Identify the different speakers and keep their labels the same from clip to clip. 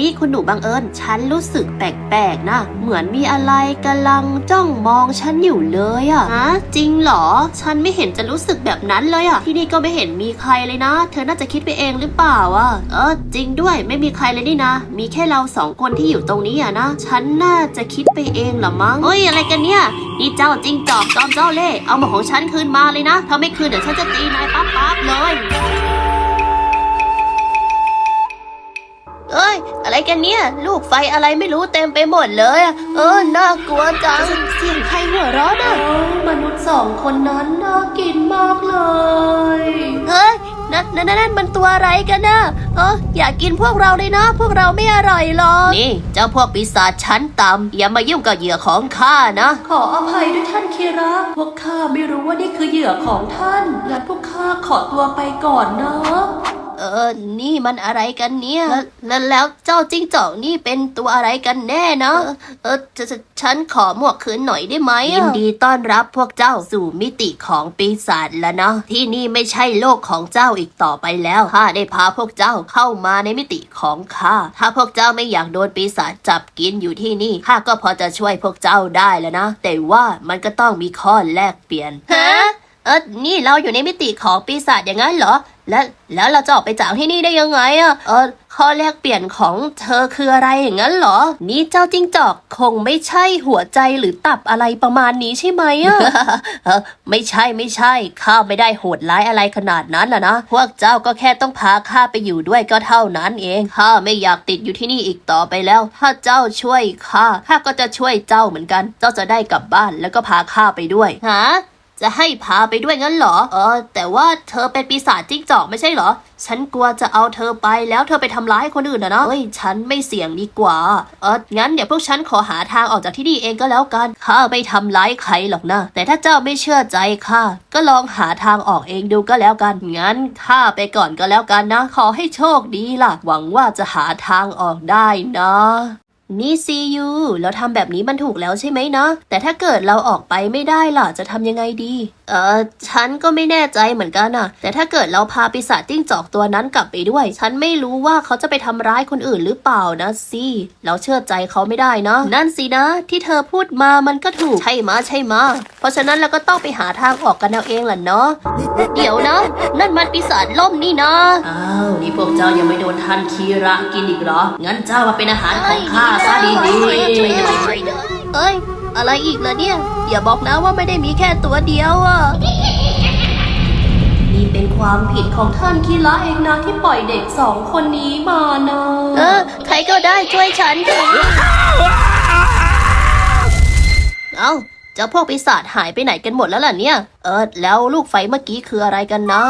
Speaker 1: นี่คุณหนูบังเอิญ ฉันรู้สึกแปลกๆนะ เหมือนมีอะไรกำลังจ้องมองฉันอยู่เลยอะฮะจริงเหรอ ฉันไม่เห็นจะรู้สึกแบบนั้นเลยอะที่นี่ก็ไม่เห็นมีใครเลยนะ เธอน่าจะคิดไปเองหรือเปล่าอะเออ จริงด้วยไม่มีใครเลยนี่นะ มีแค่เราสองคนที่อยู่ตรงนี้อะนะ ฉันน่าจะคิดไปเองหรอมั้งเฮ้ยอะไรกันเนี่ยนี่เจ้าจริงจอกจอมเจ้าเล่ เอาหมวกของฉันคืนมาเลยนะ ถ้าไม่คืนเดี๋ยวฉันจะตีนายปั๊บปั๊บๆเลย เอ้ย อะไรกันเนี่ย ลูกไฟอะไรไม่รู้เต็มไปหมดเลยอะเออ น่ากลัวจัง เสียงใครหัวเราะน่ะมนุษย์สองคนนั้นน่ากินมากเลย เฮ้ย นั่นนั่นนั่นมันตัวอะไรกันนะเอออย่ากินพวกเราเลยนะ พวกเราไม่อร่อยหรอก นี่ เจ้าพวกปีศาจชั้นต่ำอย่ามายุ่งกับเหยื่อของข้านะ
Speaker 2: ขออภัยด้วยท่านคีระพวกข้าไม่รู้ว่านี่คือเหยื่อของท่าน และพวกข้าขอตัวไปก่อนนะ
Speaker 1: เออ นี่มันอะไรกันเนี่ยแล้วแล้วเจ้าจิ้งจอกนี่เป็นตัวอะไรกันแน่นะเออจะจะฉันขอหมวกคืนหน่อยได้ไหมยินดีต้อนรับพวกเจ้าสู่มิติของปีศาจแล้วนะที่นี่ไม่ใช่โลกของเจ้าอีกต่อไปแล้วข้าได้พาพวกเจ้าเข้ามาในมิติของข้าถ้าพวกเจ้าไม่อยากโดนปีศาจจับกินอยู่ที่นี่ข้าก็พอจะช่วยพวกเจ้าได้แล้วนะ แต่ว่ามันก็ต้องมีข้อแลกเปลี่ยนฮะเออนี่เราอยู่ในมิติของปีศาจอย่างนั้นเหรอ แล้วแล้วเราจะออกไปจากที่นี่ได้ยังไงอะเออข้อแลกเปลี่ยนของเธอคืออะไรอย่างนั้นเหรอ นี่เจ้าจิ้งจอกคงไม่ใช่หัวใจหรือตับอะไรประมาณนี้ใช่ไหมอะเออไม่ใช่ไม่ใช่ข้าไม่ได้โหดร้ายอะไรขนาดนั้นล่ะนะพวกเจ้าก็แค่ต้องพาข้าไปอยู่ด้วยก็เท่านั้นเองข้าไม่อยากติดอยู่ที่นี่อีกต่อไปแล้ว ถ้าเจ้าช่วยข้าข้าก็จะช่วยเจ้าเหมือนกัน เจ้าจะได้กลับบ้านแล้วก็พาข้าไปด้วยฮะ จะให้พาไปด้วยงั้นเหรอ เออ แต่ว่าเธอเป็นปีศาจจิ้งจอกไม่ใช่เหรอ ฉันกลัวจะเอาเธอไปแล้วเธอไปทำร้ายคนอื่นนะเนาะเฮ้ย ฉันไม่เสี่ยงดีกว่า เออ งั้นเดี๋ยวพวกฉันขอหาทางออกจากที่นี่เองก็แล้วกัน ข้าไม่ทำร้ายใครหรอกนะ แต่ถ้าเจ้าไม่เชื่อใจข้า ก็ลองหาทางออกเองดูก็แล้วกัน งั้นข้าไปก่อนก็แล้วกันนะ ขอให้โชคดีล่ะ หวังว่าจะหาทางออกได้นะ นี่ซียูเราทำแบบนี้มันถูกแล้วใช่ไหมเนาะแต่ถ้าเกิดเราออกไปไม่ได้ล่ะจะทำยังไงดี เออฉันก็ไม่แน่ใจเหมือนกันน่ะแต่ถ้าเกิดเราพาปีศาจจิ้งจอกตัวนั้นกลับไปด้วย ฉันไม่รู้ว่าเขาจะไปทำร้ายคนอื่นหรือเปล่านะซีเราเชื่อใจเขาไม่ได้เนาะนั่นสินะ ที่เธอพูดมามันก็ถูกใช่มะใช่มะเพราะฉะนั้นเราก็ต้องไปหาทางออกกันเอาเองล่ะเนาะเดี๋ยวนะ นั่นมันปีศาจล่มนี่นะ
Speaker 2: อ้าวนี่พวกเจ้ายังไม่โดนท่านคีระกินอีกเหรองั้นเจ้ามาเป็นอาหารของข้าซะดี
Speaker 1: เอ้ย อะไรอีกล่ะเนี่ย อย่าบอกนะว่าไม่ได้มีแค่ตัวเดียวอะ
Speaker 2: ๆนี่เป็นความผิดของท่านคีระเองนะที่ปล่อยเด็กสองคนนี้มานะ
Speaker 1: เออ ใครก็ได้ช่วยฉันเถอะเอ้าเจ้าพวกปีศาจหายไปไหนกันหมดแล้วล่ะเนี่ย เออแล้วลูกไฟเมื่อกี้คืออะไรกันนะ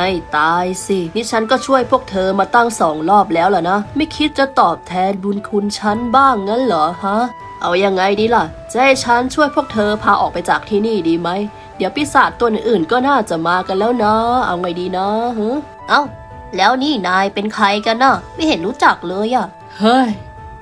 Speaker 2: ให้ตายสินี่ฉันก็ช่วยพวกเธอมาตั้งสองรอบแล้วล่ะนะ ไม่คิดจะตอบแทนบุญคุณฉันบ้างงั้นเหรอฮะ เอายังไงดีล่ะ จะให้ฉันช่วยพวกเธอพาออกไปจากที่นี่ดีไหม เดี๋ยวปีศาจตัวอื่นๆก็น่าจะมากันแล้วนะ เอาไงดีนะฮะ
Speaker 1: เอ้า แล้วนี่นายเป็นใครกันน่ะไม่เห็นรู้จักเลยอะ
Speaker 2: เฮ้ย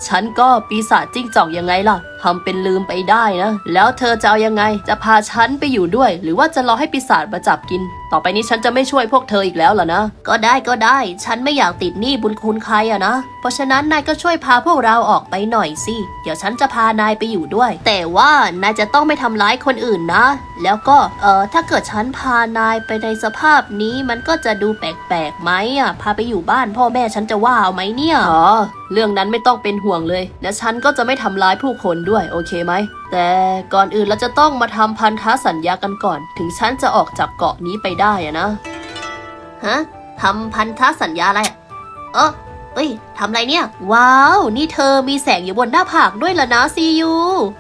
Speaker 2: ฉันก็ปีศาจจิ้งจอกยังไงล่ะทำเป็นลืมไปได้นะ แล้วเธอจะเอายังไง จะพาฉันไปอยู่ด้วย หรือว่าจะรอให้ปีศาจมาจับกินต่อไปนี้ฉันจะไม่ช่วยพวกเธออีกแล้วล่ะนะ
Speaker 1: ก็ได้ก็ได้ ฉันไม่อยากติดหนี้บุญคุณใครอะนะ เพราะฉะนั้นนายก็ช่วยพาพวกเราออกไปหน่อยสิ เดี๋ยวฉันจะพานายไปอยู่ด้วย แต่ว่านายจะต้องไม่ทำร้ายคนอื่นนะ แล้วก็เออถ้าเกิดฉันพานายไปในสภาพนี้มันก็จะดูแปลกๆไหมอะพาไปอยู่บ้านพ่อแม่ฉันจะว่าเอาไหมเนี่ย
Speaker 2: อ๋อ เรื่องนั้นไม่ต้องเป็นห่วงเลย และฉันก็จะไม่ทำร้ายผู้คนด้วย โอเคไหม แต่ก่อนอื่นเราจะต้องมาทำพันธสัญญากันก่อน ถึงฉันจะออกจากเกาะนี้ไปได้อะนะ
Speaker 1: ฮะทำพันธสัญญาอะไร เออ เอ้ยทำไรเนี่ย ว้าว นี่เธอมีแสงอยู่บนหน้าผากด้วยล่ะนะซียู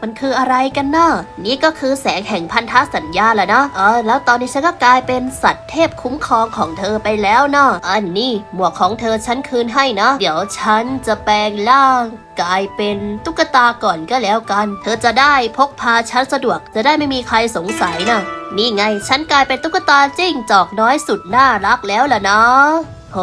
Speaker 1: มันคืออะไรกันนะ่ะนี่ก็คือแสงแห่งพันธสัญญาแหละนะเออแล้วตอนนี้ฉันก็กลายเป็นสัตว์เทพคุ้มครองของเธอไปแล้วนะอันนี้หมวกของเธอฉันคืนให้นะ เดี๋ยวฉันจะแปลงร่างกลายเป็นตุ๊กตาก่อนก็แล้วกัน เธอจะได้พกพาฉันสะดวก จะได้ไม่มีใครสงสัยนะนี่ไง ฉันกลายเป็นตุ๊กตาจิ้งจอกน้อยสุดน่ารักแล้วล่ะนะ โห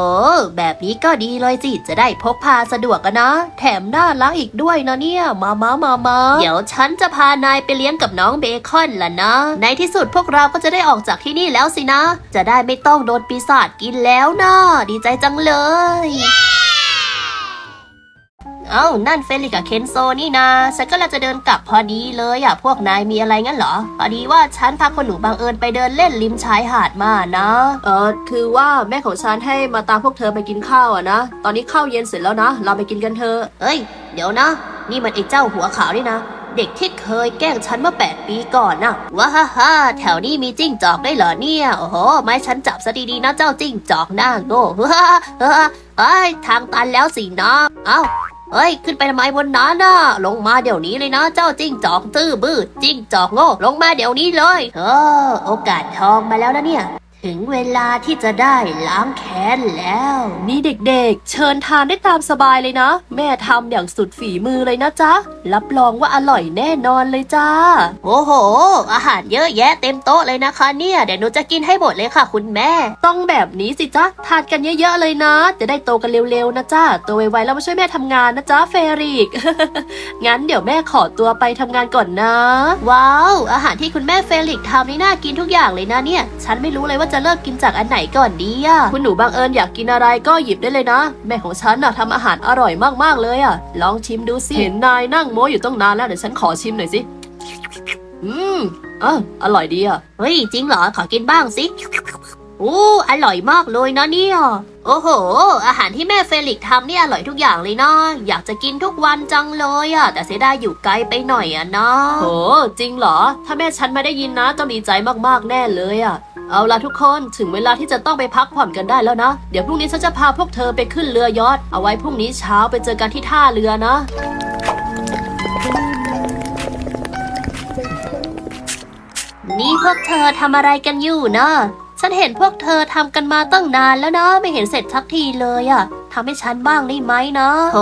Speaker 1: แบบนี้ก็ดีเลยสิ จะได้พกพาสะดวกกันนะ แถมน่ารักอีกด้วยนะเนี่ย มามามามาเดี๋ยวฉันจะพานายไปเลี้ยงกับน้องเบคอนล่ะนะ ในที่สุดพวกเราก็จะได้ออกจากที่นี่แล้วสินะ จะได้ไม่ต้องโดนปีศาจกินแล้วนะ ดีใจจังเลย เอ้านั่นเฟลิกกับเคนโซนี่นาฉันก็เลยจะเดินกลับพอดีเลยอะพวกนายมีอะไรงั้นเหรอ พอดีว่าฉันพาคนหนูบังเอิญไปเดินเล่นริมชายหาดมานะ
Speaker 2: เออคือว่าแม่ของฉันให้มาตามพวกเธอไปกินข้าวอะนะ ตอนนี้ข้าวเย็นเสร็จแล้วนะ เราไปกินกันเถอะ
Speaker 1: เอ้ย เดี๋ยวนะ นี่มันไอ้เจ้าหัวขาวนี่นะเด็กที่เคยแกล้งฉันเมื่อแปดปีก่อนนะว้าฮ่าฮ่าแถวนี้มีจิ้งจอกได้วยเหรอเนี่ย โอ้โห ไม่ฉันจับซะดีๆนะเจ้าจิ้งจอกหน้าโง่ว้าเฮ้อเอ้ยทางตันแล้วสินะเอ้า เฮ้ย ขึ้นไปทำไมบนนั้นน่ะ ลงมาเดี๋ยวนี้เลยนะ เจ้าจิ้งจอกตื้อบื้อจิ้งจอกโง่ ลงมาเดี๋ยวนี้เลย เออ โอกาสทองมาแล้วนะเนี่ย ถึงเวลาที่จะได้ล้างแค้นแล้ว
Speaker 2: นี่เด็กๆ เชิญทานได้ตามสบายเลยนะ แม่ทำอย่างสุดฝีมือเลยนะจ๊ะ รับรองว่าอร่อยแน่นอนเลยจ้า
Speaker 1: โอ้โห อาหารเยอะแยะเต็มโต๊ะเลยนะคะเนี่ยเดี๋ยวหนูจะกินให้หมดเลยค่ะ คุณแม่
Speaker 2: ต้องแบบนี้สิจ๊ะทานกันเยอะๆเลยนะ จะได้โตกันเร็วๆนะจ้าโตไวๆแล้วมาช่วยแม่ทำงานนะจ๊ะเฟริก งั้นเดี๋ยวแม่ขอตัวไปทำงานก่อนนะ
Speaker 1: ว้าว อาหารที่คุณแม่เฟลิกซ์ทำนี่น่ากินทุกอย่างเลยนะเนี่ย ฉันไม่รู้เลยว่าจะเริ่มกินจากอันไหนก่อนดีอะ
Speaker 2: คุณหนูบังเอิญอยากกินอะไรก็หยิบได้เลยนะ แม่ของฉันน่ะทำอาหารอร่อยมากๆเลยอะลองชิมดูสิเห็นนายนั่งโม้อยู่ตั้งนานแล้วเดี๋ยวฉันขอชิมหน่อยสิอืมเอออร่อยดีอะ
Speaker 1: เฮ้ยจริงเหรอขอกินบ้างสิโอ้อร่อยมากเลยนะเนี่ยโอ้โห อาหารที่แม่เฟลิกซ์ทำเนี่ยอร่อยทุกอย่างเลยนะอยากจะกินทุกวันจังเลยอะแต่เสียดายอยู่ไกลไปหน่อยอะนะ
Speaker 2: โหจริงเหรอ ถ้าแม่ฉันไม่ได้ยินนะต้องดีใจมากๆแน่เลยอะ เอาล่ะทุกคนถึงเวลาที่จะต้องไปพักผ่อนกันได้แล้วนะ เดี๋ยวพรุ่งนี้ฉันจะพาพวกเธอไปขึ้นเรือยอทเอาไว้พรุ่งนี้เช้าไปเจอกันที่ท่าเรือนะ
Speaker 1: นี่พวกเธอทำอะไรกันอยู่นะ ฉันเห็นพวกเธอทำกันมาตั้งนานแล้วนะ ไม่เห็นเสร็จสักทีเลยอะ ทำให้ฉันบ้างได้ไหมนะโห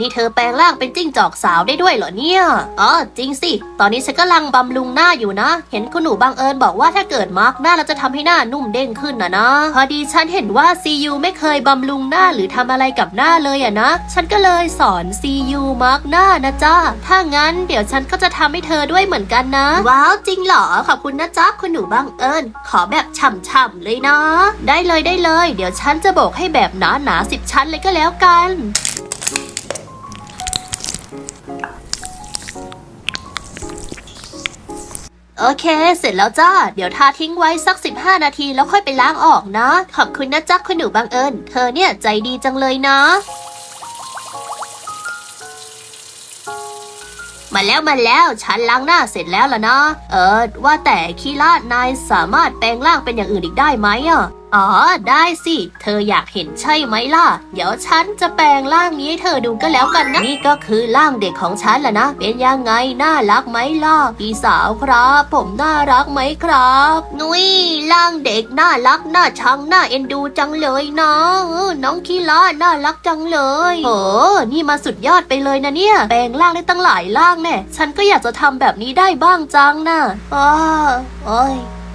Speaker 1: นี่เธอแปลงร่างเป็นจิ้งจอกสาวได้ด้วยเหรอเนี่ยอ๋อจริงสิ ตอนนี้ฉันกำลังบำรุงหน้าอยู่นะ เห็นคุณหนูบังเอิญบอกว่าถ้าเกิดมาร์กหน้าเราจะทำให้หน้านุ่มเด้งขึ้นนะนะ พอดีฉันเห็นว่า CU ไม่เคยบำรุงหน้าหรือทำอะไรกับหน้าเลยอะนะ ฉันก็เลยสอน CU มาร์กหน้านะจ๊ะถ้างั้นเดี๋ยวฉันก็จะทำให้เธอด้วยเหมือนกันนะ ว้าวจริงเหรอขอบคุณนะจ๊ะคุณหนูบังเอิญขอแบบฉ่ำๆเลยนะ ได้เลยได้เลย เดี๋ยวฉันจะโบกให้แบบหนาหนาสิบชั้นเลยก็แล้วกัน โอเค เสร็จแล้วจ้า เดี๋ยวทาทิ้งไว้สัก 15 นาทีแล้วค่อยไปล้างออกนะ ขอบคุณนะจ๊ะคุณหนูบังเอิญ เธอเนี่ยใจดีจังเลยนะ มาแล้วมาแล้ว ฉันล้างหน้าเสร็จแล้วล่ะนะ เออว่าแต่คีราดนายสามารถแปลงร่างเป็นอย่างอื่นอีกได้ไหมอะ อ๋อ ได้สิ เธออยากเห็นใช่ไหมล่ะ เดี๋ยวฉันจะแปลงร่างนี้ให้เธอดูก็แล้วกันนะ นี่ก็คือร่างเด็กของฉันแหละนะ เป็นยังไง น่ารักไหมล่ะ พี่สาวครับ ผมน่ารักไหมครับ นุ้ยร่างเด็กน่ารัก น่าชัง น่าเอ็นดูจังเลยนะเออน้องคีราน่ารักจังเลย โอ้นี่มาสุดยอดไปเลยนะเนี่ย แปลงร่างได้ตั้งหลายร่างแน่ ฉันก็อยากจะทำแบบนี้ได้บ้างจังนะอ้าโอ้ย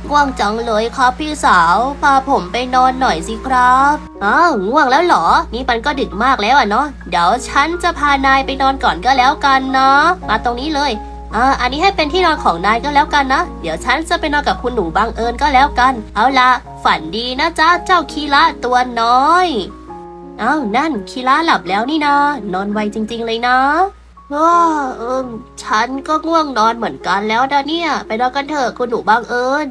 Speaker 1: ง่วงจังเลยครับพี่สาว พาผมไปนอนหน่อยสิครับอ้าวง่วงแล้วเหรอ นี่มันก็ดึกมากแล้วอะเนาะ เดี๋ยวฉันจะพานายไปนอนก่อนก็แล้วกันเนาะมาตรงนี้เลยอ่าอันนี้ให้เป็นที่นอนของนายก็แล้วกันนะ เดี๋ยวฉันจะไปนอนกับคุณหนูบังเอิญก็แล้วกัน เอาละฝันดีนะจ๊ะเจ้าคีระตัวน้อยอ้าวนั่นคีระหลับแล้วนี่นะ นอนไวจริง ๆ เลยนะ ว้าเอิมฉันก็ง่วงนอนเหมือนกันแล้วนะเนี่ย ไปนอนกันเถอะคุณหนูบางเอิญ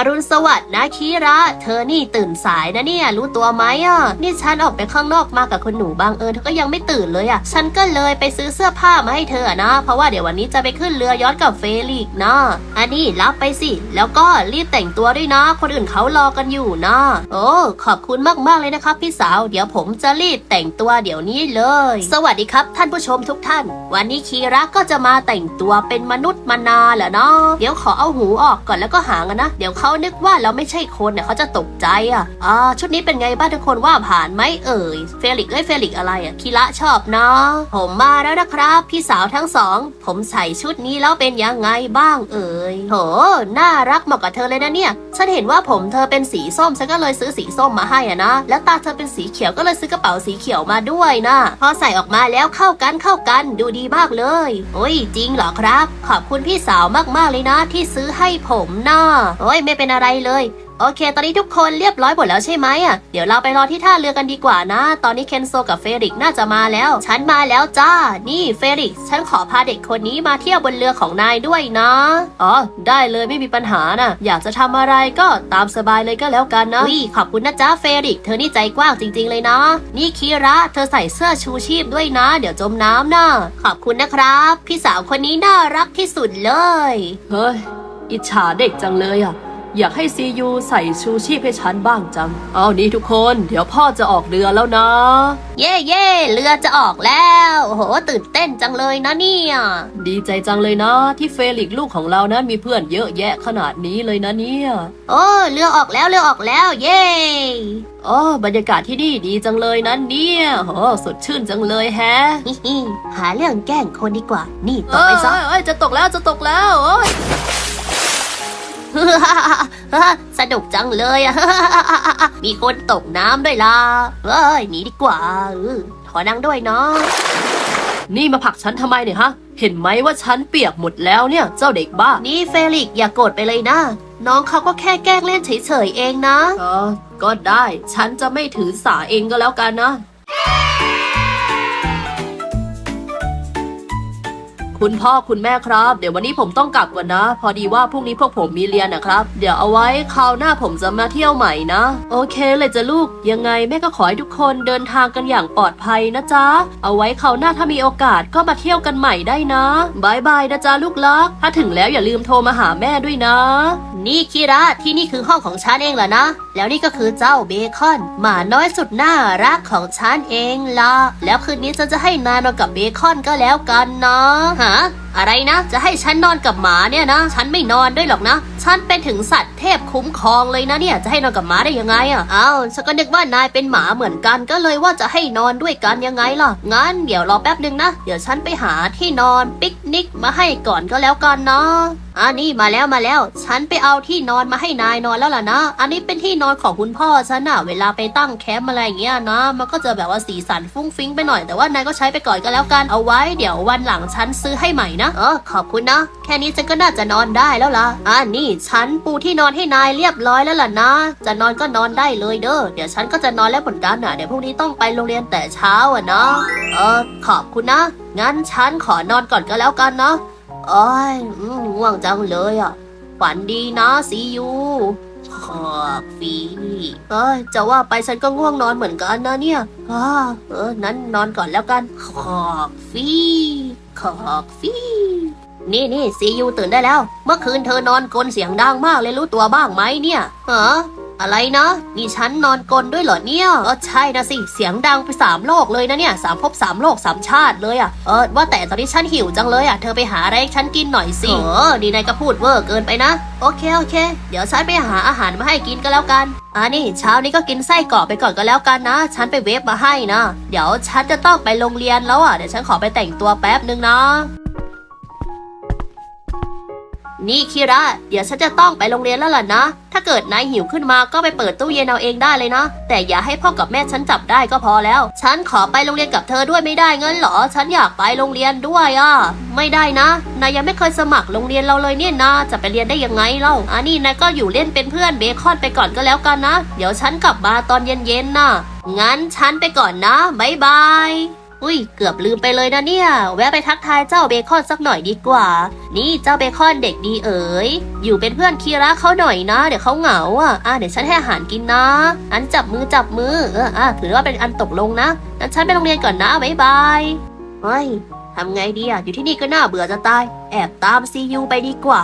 Speaker 1: อรุณสวัสดิ์นะคีระ เธอนี่ตื่นสายนะเนี่ย รู้ตัวไหมอะ นี่ฉันออกไปข้างนอกมากับคุณหนูบางเอิญเธอก็ยังไม่ตื่นเลยอะ ฉันก็เลยไปซื้อเสื้อผ้ามาให้เธอนะ เพราะว่าเดี๋ยววันนี้จะไปขึ้นเรือย้อนกับเฟลิกนะอันนี้รับไปสิ แล้วก็รีบแต่งตัวด้วยนะ คนอื่นเขารอกันอยู่นะ โอ้ขอบคุณมากๆเลยนะครับพี่สาว เดี๋ยวผมจะรีบแต่งตัวเดี๋ยวนี้เลย สวัสดีครับ ท่านผู้ชมทุกท่าน วันนี้คีระก็จะมาแต่งตัวเป็นมนุษย์มนาเหรอเนาะเดี๋ยวขอเอาหูออกก่อนแล้วก็หางนะ เดี๋ยวเขาเขานึกว่าเราไม่ใช่คนเนี่ยเขาจะตกใจอะอ่าชุดนี้เป็นไงบ้างทุกคนว่าผ่านไหมเอ่ย เฟลิกเอ้ยเฟลิกอะไรอะคิระชอบเนาะผมมาแล้วนะครับ พี่สาวทั้งสอง ผมใส่ชุดนี้แล้วเป็นยังไงบ้างเอ่ยโหน่ารักเหมาะกับเธอเลยนะเนี่ยฉันเห็นว่าผมเธอเป็นสีส้มฉันก็เลยซื้อสีส้มมาให้อะนะแล้วตาเธอเป็นสีเขียวก็เลยซื้อกระเป๋าสีเขียวมาด้วยนะพอใส่ออกมาแล้วเข้ากันเข้ากันดูดีมากเลยโอ้ยจริงเหรอครับ ขอบคุณพี่สาวมากๆเลยนะ ที่ซื้อให้ผมนะโอ้ยไม่เป็นอะไรเลย โอเค ตอนนี้ทุกคนเรียบร้อยหมดแล้วใช่ไหมอะ เดี๋ยวเราไปรอที่ท่าเรือกันดีกว่านะ ตอนนี้เคนโซกับเฟริกน่าจะมาแล้ว ฉันมาแล้วจ้า นี่เฟริก ฉันขอพาเด็กคนนี้มาเที่ยวบนเรือของนายด้วยนะ
Speaker 2: อ๋อ ได้เลยไม่มีปัญหานะ อยากจะทำอะไรก็ตามสบายเลยก็แล้วกันนะ
Speaker 1: วิขอบคุณนะจ๊ะเฟริก เธอนี่ใจกว้างจริง ๆ เลยนะ นี่คีระ เธอใส่เสื้อชูชีพด้วยนะ เดี๋ยวจมน้ำนะขอบคุณนะครับพี่สาวคนนี้น่ารักที่สุดเลย
Speaker 2: เฮ้ย อิจฉาเด็กจังเลยอะ อยากให้ซียูใส่ชูชีพให้ฉันบ้างจัง เอานี่ทุกคน เดี๋ยวพ่อจะออกเรือแล้วนะ
Speaker 1: เย่เย่เรือจะออกแล้วโอ้โหตื่นเต้นจังเลยนะเนี่ย
Speaker 2: ดีใจจังเลยนะ ที่เฟลิกซ์ลูกของเรานั้นมีเพื่อนเยอะแยะขนาดนี้เลยนะเนี่ย
Speaker 1: โอ้เรือออกแล้วเรือออกแล้ว เย่
Speaker 2: อ๋อบรรยากาศที่นี่ดีจังเลยนะเนี่ยโอ้สดชื่นจังเลยแฮะ
Speaker 1: ฮิฮิหาเรื่องแกล้งคนดีกว่า นี่ต
Speaker 2: เอก
Speaker 1: ไป
Speaker 2: อ
Speaker 1: ซะ
Speaker 2: เอ้ยจะตกแล้วจะตกแล้วโอ้ย
Speaker 1: สนุกจังเลยอะมีคนตกน้ำด้วยล่ะเอ้ยหนีดีกว่าเออขอนั่งด้วยเนาะ
Speaker 2: นี่มาผลักฉันทำไมเนี่ยฮะ เห็นไหมว่าฉันเปียกหมดแล้วเนี่ย เจ้าเด็กบ้า
Speaker 1: นี่เฟลิกซ์อย่ากโกรธไปเลยนะ น้องเขาก็แค่แกล้งเล่นเฉยๆเองนะ
Speaker 2: เออ ก็ได้ ฉันจะไม่ถือสาเองก็แล้วกันนะ คุณพ่อคุณแม่ครับ เดี๋ยววันนี้ผมต้องกลับก่อนนะ พอดีว่าพรุ่งนี้พวกผมมีเรียนนะครับ เดี๋ยวเอาไว้คราวหน้าผมจะมาเที่ยวใหม่นะ โอเคเลยจ้ะลูก ยังไงแม่ก็ขอให้ทุกคนเดินทางกันอย่างปลอดภัยนะจ๊ะ เอาไว้คราวหน้าถ้ามีโอกาสก็มาเที่ยวกันใหม่ได้นะบายบายนะจ๊ะลูกรัก ถ้าถึงแล้วอย่าลืมโทรมาหาแม่ด้วยนะ
Speaker 1: นี่คิระที่นี่คือห้องของฉันเองเหรอนะ แล้วนี่ก็คือเจ้าเบคอน หมาน้อยสุดน่ารักของฉันเองล่ะแล้วคืนนี้ฉันจะให้นายนอนกับเบคอนก็แล้วกันนะฮะอะไรนะ จะให้ฉันนอนกับหมาเนี่ยนะ ฉันไม่นอนด้วยหรอกนะ ฉันเป็นถึงสัตว์เทพคุ้มครองเลยนะเนี่ย จะให้นอนกับหมาได้ยังไงอะอ้าวฉันก็นึกว่านายเป็นหมาเหมือนกันก็เลยว่าจะให้นอนด้วยกันยังไงล่ะ งั้นเดี๋ยวรอแป๊บหนึ่งนะ เดี๋ยวฉันไปหาที่นอนปิกนิกมาให้ก่อนก็แล้วกันเนาะ อ่านี่มาแล้วมาแล้ว ฉันไปเอาที่นอนมาให้นายนอนแล้วล่ะนะ อันนี้เป็นที่นอนของคุณพ่อฉันน่ะเวลาไปตั้งแคมป์อะไรอย่างเงี้ยนะ มันก็จะแบบว่าสีสันฟุ้งฟิ้งไปหน่อย แต่ว่านายก็ใช้ไปก่อนก็แล้วกัน เอาไว้ เดี๋ยววันหลังฉันซื้อให้ใหม่นะ เออ ขอบคุณนะ แค่นี้ฉันก็น่าจะนอนได้แล้วล่ะ อ่านี่ฉันปูที่นอนให้นายเรียบร้อยแล้วล่ะนะ จะนอนก็นอนได้เลยเด้อ เดี๋ยวฉันก็จะนอนแล้วเหมือนกันอะเดี๋ยวพรุ่งนี้ต้องไปโรงเรียนแต่เช้าอะนะ เออ ขอบคุณนะ งั้นฉันขอนอนก่อนก็แล้วกันเนาะ โอ้ยอืมง่วงจังเลยอะ ฝันดีนะซียูขอบฟีเอ้ยจะว่าไปฉันก็ง่วงนอนเหมือนกันนะเนี่ยอ้าเออ นั้นนอนก่อนแล้วกัน ขอบฟีขอบฟีนี่นี่ซียูตื่นได้แล้ว เมื่อคืนเธอนอนกลนเสียงดังมากเลยรู้ตัวบ้างไหมเนี่ยฮะ อะไรนะนี่ฉันนอนกลนด้วยเหรอเนี่ยเออใช่นะสิเสียงดังไปสามโลกเลยนะเนี่ยสามภพสามโลกสามชาติเลยอะเออว่าแต่ตอนนี้ฉันหิวจังเลยอะเธอไปหาอะไรให้ฉันกินหน่อยสิเออดีนายก็พูดเวอร์เกินไปนะ โอเคโอเค เดี๋ยวฉันไปหาอาหารมาให้กินก็แล้วกันอ่านี่เช้านี้ก็กินไส้กรอกไปก่อนก็แล้วกันนะ ฉันไปเวฟมาให้นะ เดี๋ยวฉันจะต้องไปโรงเรียนแล้วอะเดี๋ยวฉันขอไปแต่งตัวแป๊บนึงนะ นี่คิระ เดี๋ยวฉันจะต้องไปโรงเรียนแล้วล่ะนะ ถ้าเกิดนายหิวขึ้นมาก็ไปเปิดตู้เย็นเอาเองได้เลยนะ แต่อย่าให้พ่อกับแม่ฉันจับได้ก็พอแล้ว ฉันขอไปโรงเรียนกับเธอด้วยไม่ได้เงินเหรอ ฉันอยากไปโรงเรียนด้วยอะ ไม่ได้นะ นายยังไม่เคยสมัครโรงเรียนเราเลยเนี่ยนะ จะไปเรียนได้ยังไงเล่าอันนี้นายก็อยู่เล่นเป็นเพื่อนเบคอนไปก่อนก็แล้วกันนะ เดี๋ยวฉันกลับมาตอนเย็นๆนะงั้นฉันไปก่อนนะบ๊ายบาย อุ้ยเกือบลืมไปเลยนะเนี่ย แวะไปทักทายเจ้าเบคอนสักหน่อยดีกว่า นี่เจ้าเบคอนเด็กดีเอ๋ย อยู่เป็นเพื่อนคีระเขาหน่อยนะ เดี๋ยวเขาเหงาอะอะเดี๋ยวฉันให้อาหารกินนะ อันจับมือจับมือ เอออะถือว่าเป็นอันตกลงนะงั้นฉันไปโรงเรียนก่อนนะบ๊ายบายเฮ้ยทำไงดีอะอยู่ที่นี่ก็น่าเบื่อจะตาย แอบตามซียูไปดีกว่า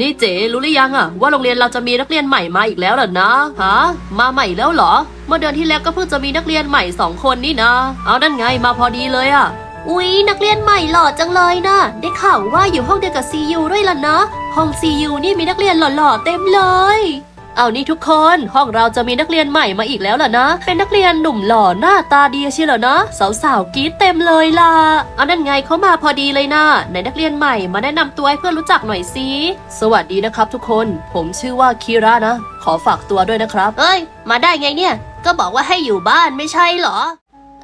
Speaker 2: นี่เจ๋รู้หรือยังอะว่าโรงเรียนเราจะมีนักเรียนใหม่มาอีกแล้วเหรอนะฮะมาใหม่แล้วเหรอ เมื่อเดือนที่แล้วก็เพิ่งจะมีนักเรียนใหม่สองคนนี่นะ เอานั่นไงมาพอดีเลยอะ
Speaker 1: อุ๊ยนักเรียนใหม่หล่อจังเลยนะได้ข่าวว่าอยู่ห้องเดียวกับซียูด้วยล่ะนะห
Speaker 2: ห้องซียูนี่มีนักเรียนหล่อๆเต็มเลย เอานี่ทุกคน ห้องเราจะมีนักเรียนใหม่มาอีกแล้วล่ะนะ เป็นนักเรียนหนุ่มหล่อหน้าตาดีเชียวเหรอนะสาวๆกรี๊ดเต็มเลยล่ะเอานั่นไงเขามาพอดีเลยนะในนักเรียนใหม่มาแนะนำตัวให้เพื่อนรู้จักหน่อยสิสวัสดีนะครับทุกคน ผมชื่อว่าคีระนะ ขอฝากตัวด้วยนะครับ
Speaker 1: เอ้ย มาได้ไงเนี่ย ก็บอกว่าให้อยู่บ้านไม่ใช่เหรอ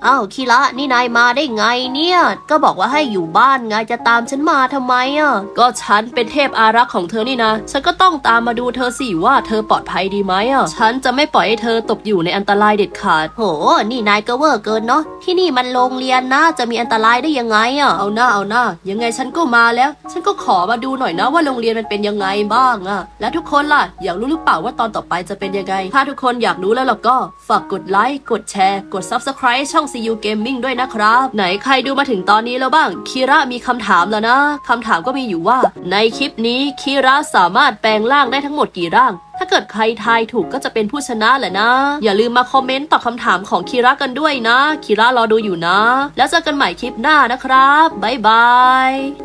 Speaker 1: อ้าวคีระนี่นายมาได้ไงเนี่ย ก็บอกว่าให้อยู่บ้านไงจะตามฉันมาทำไมอะ
Speaker 2: ก็ฉันเป็นเทพอารักษ์ของเธอนี่นะ ฉันก็ต้องตามมาดูเธอสิว่าเธอปลอดภัยดีไหมอะ ฉันจะไม่ปล่อยให้เธอตกอยู่ในอันตรายเด็ดขาด
Speaker 1: โห นี่นายก็เวอร์เกินเนาะ ที่นี่มันโรงเรียนนะจะมีอันตรายได้ยังไงอะ
Speaker 2: เอาหน้าเอาหน้า ยังไงฉันก็มาแล้ว ฉันก็ขอมาดูหน่อยนะว่าโรงเรียนมันเป็นยังไงบ้างอะและทุกคนล่ะ อยากรู้หรือเปล่าว่าตอนต่อไปจะเป็นยังไง ถ้าทุกคนอยากรู้แล้วล่ะก็ ฝากกดไลค์ กดแชร์ กด Subscribe ช่อง CU Gaming ด้วยนะครับ ไหนใครดูมาถึงตอนนี้แล้วบ้างคีระมีคำถามแล้วนะคำถามก็มีอยู่ว่า ในคลิปนี้คีระสามารถแปลงร่างได้ทั้งหมดกี่ร่างถ้าเกิดใครทายถูกก็จะเป็นผู้ชนะแหละนะ อย่าลืมมาคอมเมนต์ตอบคำถามของคีระกันด้วยนะคีระรอดูอยู่นะ แล้วเจอกันใหม่คลิปหน้านะครับ บ๊ายบาย